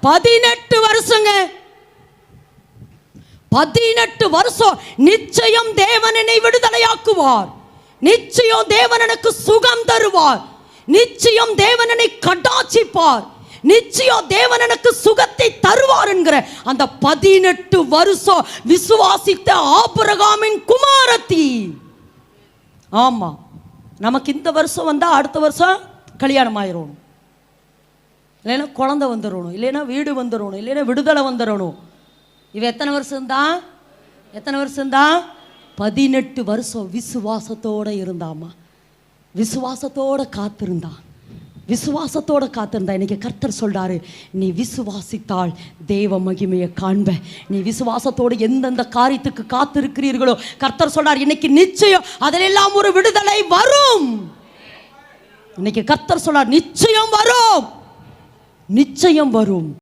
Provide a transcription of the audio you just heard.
பதினெட்டு வருஷங்க. பதினெட்டு வருஷம் நிச்சயம் தேவன் என்னை விடுதலையாக்குவார். நிச்சயம் தேவன் எனக்கு சுகம் தருவார். நிச்சயம் தேவன் என்னை கடாட்சிப்பார் நிச்சயம் தேவன் எனக்கு சுகத்தை தருவார் என்கிற அந்த பதினெட்டு வருஷம் விசுவாசித்த ஆபரகாமின் குமாரத்தி. ஆமா. நமக்கு இந்த வருஷம் வந்தா அடுத்த வருஷம் கல்யாணம் ஆயிரும் இல்லைன்னா குழந்தை வந்துடணும் இல்லைன்னா வீடு வந்துடணும் இல்லைன்னா விடுதலை வந்துடணும். இவ எத்தனை வருஷம்தான் எத்தனை வருஷம்தான் பதினெட்டு வருஷம் விசுவாசத்தோடு இருந்தாமா? விசுவாசத்தோடு காத்திருந்தான் விசுவாசத்தோட காத்திருந்தா. இன்னைக்கு கர்த்தர் சொல்றாரு நீ விசுவாசித்தால் தேவ மகிமையை காண்ப. நீ விசுவாசத்தோடு எந்தெந்த காரியத்துக்கு காத்திருக்கிறீர்களோ கர்த்தர் சொல்றார் இன்னைக்கு நிச்சயம் அதிலெல்லாம் ஒரு விடுதலை வரும். இன்னைக்கு கர்த்தர் சொல்றார் நிச்சயம் வரும். நிச்சயம் வரும்.